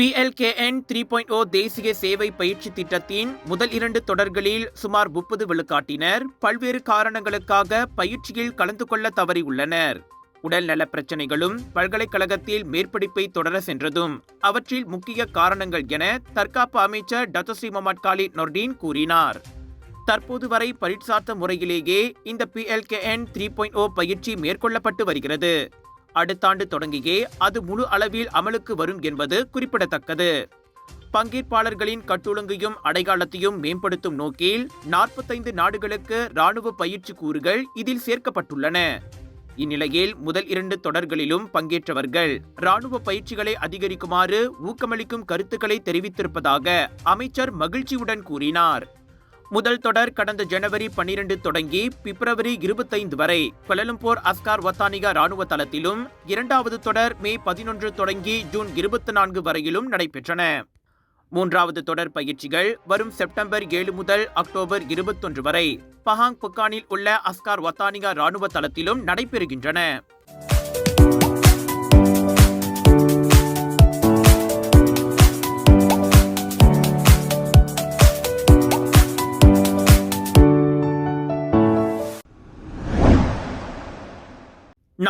PLKN three point ஓ தேசிய சேவை பயிற்சி திட்டத்தின் முதல் இரண்டு தொடர்களில் சுமார் முப்பது விழுக்காட்டினர். பல்வேறு காரணங்களுக்காக பயிற்சியில் கலந்து கொள்ள தவறியுள்ளனர். உடல் நலப் பிரச்சனைகளும் பல்கலைக்கழகத்தில் மேற்படிப்பை தொடர சென்றதும் அவற்றில் முக்கிய காரணங்கள் என தற்காப்பு அமைச்சர் டத்தஸ்ரீ முகமது காலித் நொர்டீன் கூறினார். தற்போது வரை பரீட்சார்த்த முறையிலேயே இந்த பிஎல்கேஎன் த்ரீ பாயிண்ட் ஓ பயிற்சி மேற்கொள்ளப்பட்டு வருகிறது. அடுத்த ஆண்டு தொடங்கியே அது முழு அளவில் அமலுக்கு வரும் என்பது குறிப்பிடத்தக்கது. பங்கேற்பாளர்களின் கட்டுழுங்கையும் அடையாளத்தையும் மேம்படுத்தும் நோக்கில் நாற்பத்தைந்து நாடுகளுக்கு ராணுவ பயிற்சி கூறுகள் இதில் சேர்க்கப்பட்டுள்ளன. இந்நிலையில் முதல் இரண்டு தொடர்களிலும் பங்கேற்றவர்கள் ராணுவ பயிற்சிகளை அதிகரிக்குமாறு ஊக்கமளிக்கும் கருத்துக்களை தெரிவித்திருப்பதாக அமைச்சர் மகிழ்ச்சியுடன் கூறினார். முதல் தொடர் கடந்த ஜனவரி பன்னிரண்டு தொடங்கி பிப்ரவரி இருபத்தைந்து வரை கொலலம்பூர் அஸ்கார் வத்தானிகா ராணுவ தளத்திலும் இரண்டாவது தொடர் மே பதினொன்று தொடங்கி ஜூன் இருபத்தி நான்கு வரையிலும் நடைபெற்றன. மூன்றாவது தொடர் பயிற்சிகள் வரும் செப்டம்பர் ஏழு முதல் அக்டோபர் இருபத்தொன்று வரை பஹாங் புக்கானில் உள்ள அஸ்கார் வத்தானிகா ராணுவ தளத்திலும் நடைபெறுகின்றன.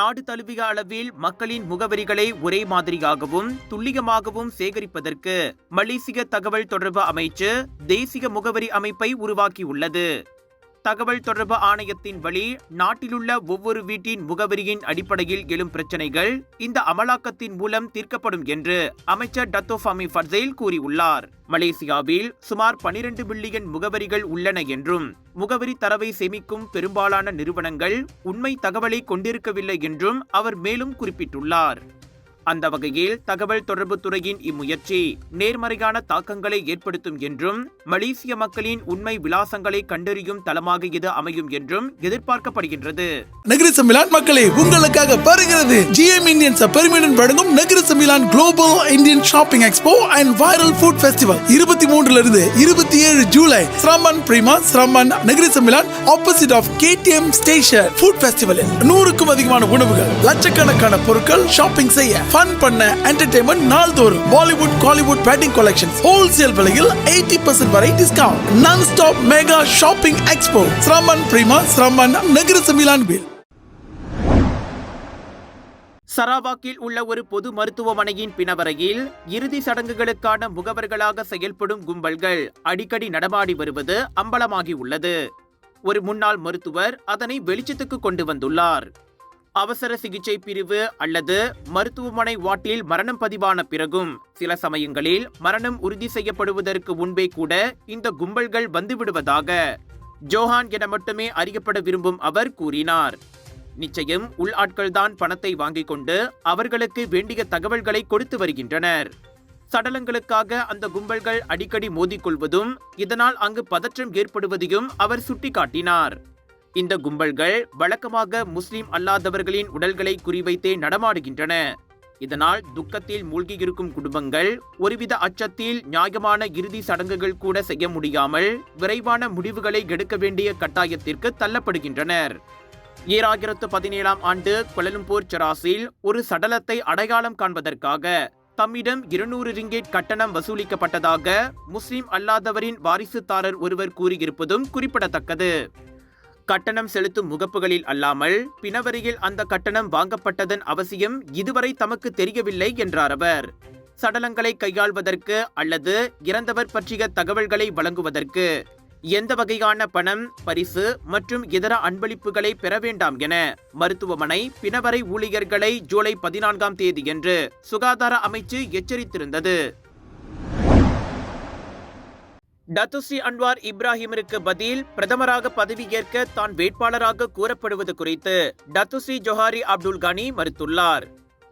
நாடு தழுவிய அளவில் மக்களின் முகவரிகளை ஒரே மாதிரியாகவும் துல்லியமாகவும் சேகரிப்பதற்கு மலேசிய தகவல் தொடர்பு அமைச்சு தேசிய முகவரி அமைப்பை உருவாக்கியுள்ளது. தகவல் தொடர்பு ஆணையத்தின் வழி நாட்டிலுள்ள ஒவ்வொரு வீட்டின் முகவரியின் அடிப்படையில் எழும் பிரச்சனைகள் இந்த அமலாக்கத்தின் மூலம் தீர்க்கப்படும் என்று அமைச்சர் டத்தோஃபாமி ஃபர்சைல் கூறியுள்ளார். மலேசியாவில் சுமார் 12 பில்லியன் முகவரிகள் உள்ளன என்றும் முகவரி தரவை சேமிக்கும் பெரும்பாலான நிறுவனங்கள் உண்மை தகவலை கொண்டிருக்கவில்லை என்றும் அவர் மேலும் குறிப்பிட்டுள்ளார். அந்த வகையில் தகவல் தொடர்பு துறையின் இம்முயற்சி நேர்மறையான தாக்கங்களை ஏற்படுத்தும் என்றும் மலேசிய மக்களின் உண்மை விலாசங்களை கண்டறியும் தளமாக இது அமையும் என்றும் எதிர்பார்க்கப்படுகின்றது. நகர சமிலான் மக்களை உங்களுக்காக வருகிறது ஜிஎம் இந்தியன்ஸ் பெருமையுடன் வழங்கும் நகர சமிலான் global Indian shopping expo and viral food festival இருபத்தி மூன்றுல இருந்து இருபத்தி ஏழு ஜூலை சிரமன் பிரிமா சிரமன் நகர சமிலான் opposite of KTM station food ஃபெஸ்டிவலில் நூறுக்கும் அதிகமான உணவுகள் லட்சக்கணக்கான பொருட்கள் ஷாப்பிங் செய்ய. ஃபன் பண்ண என்டர்டைன்மெண்ட் நாள்தோறும் Bollywood Kollywood batik collections wholesale விலையில் எயிட்டி பர்சன்ட் வரை discount non stop mega shopping expo ஸ்ரமன் பிரிமா ஸ்ரமன் நகர சமிலான் வில் சராவாக்கில் உள்ள ஒரு பொது மருத்துவமனையின் பிணவரையில் இறுதி சடங்குகளுக்கான முகவர்களாக செயல்படும் கும்பல்கள் அடிக்கடி நடமாடி வருவது அம்பலமாகி உள்ளது. ஒரு முன்னாள் மருத்துவர் அதனை வெளிச்சத்துக்கு கொண்டு வந்துள்ளார். அவசர சிகிச்சை பிரிவு அல்லது மருத்துவமனை வாட்டில் மரணம் பதிவான பிறகும் சில சமயங்களில் மரணம் உறுதி செய்யப்படுவதற்கு முன்பே கூட இந்த கும்பல்கள் வந்துவிடுவதாக ஜோஹான் என மட்டுமே அறியப்பட விரும்பும் அவர் கூறினார். நிச்சயம் உள்ஆட்கள்தான் பணத்தை வாங்கிக் கொண்டு அவர்களுக்கு வேண்டிய தகவல்களை கொடுத்து வருகின்றனர். சடலங்களுக்காக அந்த கும்பல்கள் அடிக்கடி மோதிக்கொள்வதும் இதனால் அங்கு பதற்றம் ஏற்படுவதையும் அவர் சுட்டிக்காட்டினார். இந்த கும்பல்கள் வழக்கமாக முஸ்லிம் அல்லாதவர்களின் உடல்களை குறிவைத்தே நடமாடுகின்றன. இதனால் துக்கத்தில் மூழ்கியிருக்கும் குடும்பங்கள் ஒருவித அச்சத்தில் நியாயமான இறுதி சடங்குகள் கூட செய்ய முடியாமல் விரைவான முடிவுகளை எடுக்க வேண்டிய கட்டாயத்திற்கு தள்ளப்படுகின்றனர். ஈராயிரத்து பதினேழாம் ஆண்டு கொலலும்பூர் சராசில் ஒரு சடலத்தை அடையாளம் காண்பதற்காக தம்மிடம் இருநூறு ரிங்கேட் கட்டணம் வசூலிக்கப்பட்டதாக முஸ்லிம் அல்லாதவரின் வாரிசுதாரர் ஒருவர் கூறியிருப்பதும் குறிப்பிடத்தக்கது. கட்டணம் செலுத்தும் முகப்புகளில் அல்லாமல் பிணவரியில் அந்த கட்டணம் வாங்கப்பட்டதன் அவசியம் இதுவரை தமக்கு தெரியவில்லை என்றார் அவர். சடலங்களை கையாள்வதற்கு அல்லது இறந்தவர் பற்றிய தகவல்களை வழங்குவதற்கு எந்த வகையான பணம் பரிசு மற்றும் இதர அன்பளிப்புகளை பெற வேண்டாம் என மருத்துவமனை பிணவரை ஊழியர்களை ஜூலை பதினான்காம் தேதியன்று சுகாதார அமைச்சு எச்சரித்திருந்தது. டத்துசி அன்வார் இப்ராஹிமிற்கு பதில் பிரதமராக பதவியேற்க தான் வேட்பாளராக கூறப்படுவது குறித்து டத்துசி ஜொஹாரி அப்துல் கானி மறுத்துள்ளார்.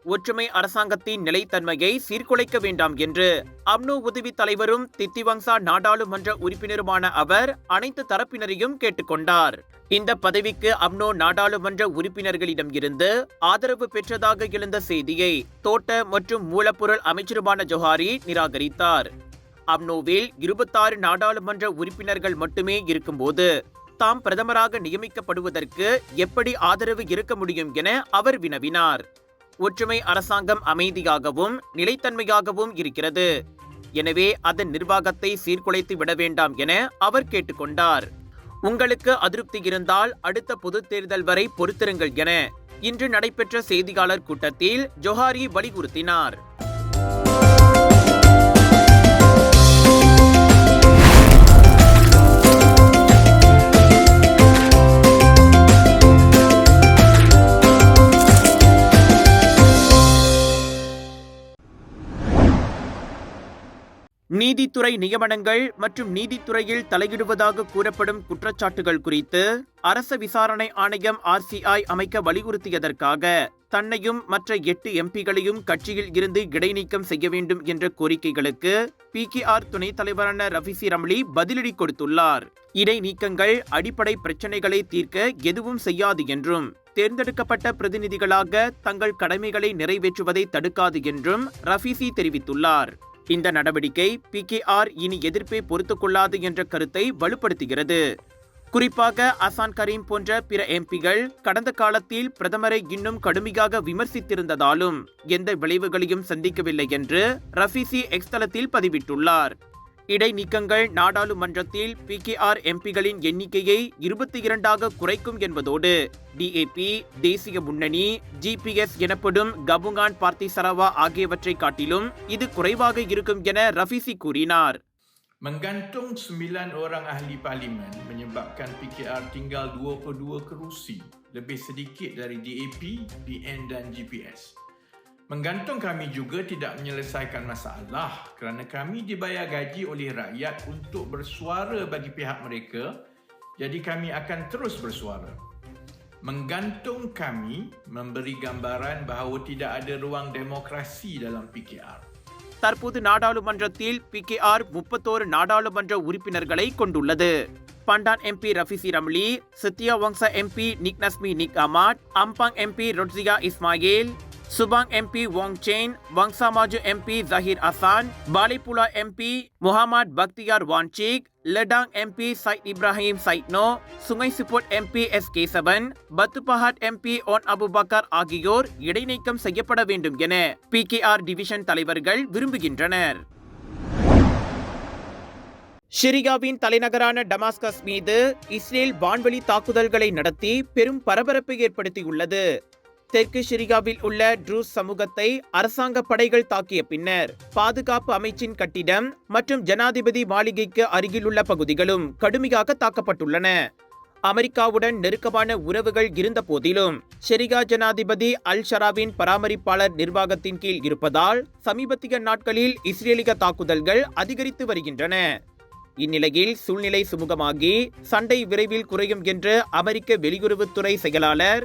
ஒற்றுமை அரசாங்கத்தின் நிலைத்தன்மையை சீர்குலைக்க வேண்டாம் என்று அம்னோ உதவி தலைவரும் தித்திவங்சா நாடாளுமன்ற உறுப்பினருமான அவர் அனைத்து தரப்பினரையும் கேட்டுக்கொண்டார். இந்த பதவிக்கு அம்னோ நாடாளுமன்ற உறுப்பினர்களிடம் இருந்து ஆதரவு பெற்றதாக எழுந்த செய்தியை தோட்ட மற்றும் மூலப்பொருள் அமைச்சருமான ஜொஹாரி நிராகரித்தார். அம்னோவில் இருபத்தாறு நாடாளுமன்ற உறுப்பினர்கள் மட்டுமே இருக்கும்போது தாம் பிரதமராக நியமிக்கப்படுவதற்கு எப்படி ஆதரவு இருக்க முடியும் என அவர் வினவினார். ஒற்றுமை அரசாங்கம் அமைதியாகவும் நிலைத்தன்மையாகவும் இருக்கிறது. எனவே அதன் நிர்வாகத்தை சீர்குலைத்து விட வேண்டாம் என அவர் கேட்டுக்கொண்டார். உங்களுக்கு அதிருப்தி இருந்தால் அடுத்த பொதுத் தேர்தல் வரை பொறுத்திருங்கள் என இன்று நடைபெற்ற செய்தியாளர் கூட்டத்தில் ஜொஹாரி வலியுறுத்தினார். நீதித்துறை நியமனங்கள் மற்றும் நீதித்துறையில் தலையிடுவதாக கூறப்படும் குற்றச்சாட்டுகள் குறித்து அரச விசாரணை ஆணையம் ஆர்சிஐ அமைக்க வலியுறுத்தியதற்காக தன்னையும் மற்ற எட்டு எம்பிகளையும் கட்சியில் இருந்து இடைநீக்கம் செய்ய வேண்டும் என்ற கோரிக்கைகளுக்கு பிகேஆர் துணைத் தலைவரான ரஃபிசி ரம்லி பதிலடி கொடுத்துள்ளார். இடைநீக்கங்கள் அடிப்படை பிரச்சனைகளை தீர்க்க எதுவும் செய்யாது என்றும் தேர்ந்தெடுக்கப்பட்ட பிரதிநிதிகளாக தங்கள் கடமைகளை நிறைவேற்றுவதை தடுக்காது என்றும் ரஃபீசி தெரிவித்துள்ளார். இந்த நடவடிக்கை பிகேஆர் இனி எதிர்ப்பை பொறுத்துக்கொள்ளாது என்ற கருத்தை வலுப்படுத்துகிறது. குறிப்பாக அசான் கரீம் போன்ற பிற எம்பிகள் கடந்த காலத்தில் பிரதமரை இன்னும் கடுமையாக விமர்சித்திருந்ததாலும் எந்த விளைவுகளையும் சந்திக்கவில்லை என்று ரஃபிசி எக்ஸ் தளத்தில் பதிவிட்டுள்ளார். இடைநீக்கங்கள் நாடாளுமன்றத்தில் பிகேஆர் எம்பிகளின் எண்ணிக்கையை இருபத்தி இரண்டாக குறைக்கும் என்பதோடு டிஏபி தேசிய முன்னணி ஜிபிஎஸ் எனப்படும் கபுங்கான் பார்த்தி சரவா ஆகியவற்றை காட்டிலும் இது குறைவாக இருக்கும் என ரஃபிசி கூறினார் Menggantung 9 orang ahli parlimen menyebabkan PKR tinggal 22 kerusi, lebih sedikit dari DAP, PN dan GPS. Menggantung kami juga tidak menyelesaikan masalah kerana kami dibayar gaji oleh rakyat untuk bersuara bagi pihak mereka, jadi kami akan terus bersuara. Menggantung kami memberi gambaran bahawa tidak ada ruang demokrasi dalam PKR. தற்போது நாடாளுமன்றத்தில் PKR முப்பத்தோரு நாடாளுமன்ற உறுப்பினர்களை கொண்டுள்ளது Pandan MP Rafizi Ramli Setiawangsa MP Nik Nazmi Nik Ahmad Ampang MP Rodziah Ismail Subang MP Wong Chen Wangsa Maju MP Zahir Hassan Balik Pulau MP Mohamad Bakhtiar Wan Chik Ledang MP Syed Ibrahim Syed Noh Sungai Siput MP S Kesavan Batu Pahat MP Onn Abu Bakar ஆகியோர் இடைநீக்கம் செய்யப்பட வேண்டும் என PKR division தலைவர்கள் விரும்புகின்றனர். சிரியாவின் தலைநகரான Damascus மீது இஸ்ரேல் வான்வெளி தாக்குதல்களை நடத்தி பெரும் பரபரப்பை ஏற்படுத்தியுள்ளது. தெற்கு சிரியாவில் உள்ள ட்ரூஸ் சமூகத்தை அரசாங்க படைகள் தாக்கிய பின்னர் பாதுகாப்பு அமைச்சின் கட்டிடம் மற்றும் ஜனாதிபதி மாளிகைக்கு அருகிலுள்ள பகுதிகளும் கடுமையாக தாக்கப்பட்டுள்ளன. அமெரிக்காவுடன் நெருக்கமான உறவுகள் இருந்த போதிலும் ஷெரிகா ஜனாதிபதி அல் ஷராவின் பராமரிப்பாளர் நிர்வாகத்தின் கீழ் இருப்பதால் சமீபத்திய நாட்களில் இஸ்ரேலிய தாக்குதல்கள் அதிகரித்து வருகின்றன. இந்நிலையில் சூழ்நிலை சுமூகமாகி சண்டை விரைவில் குறையும் என்று அமெரிக்க வெளியுறவுத்துறை செயலாளர்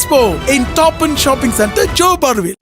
expo in Toppen shopping centre Johor பார்வில்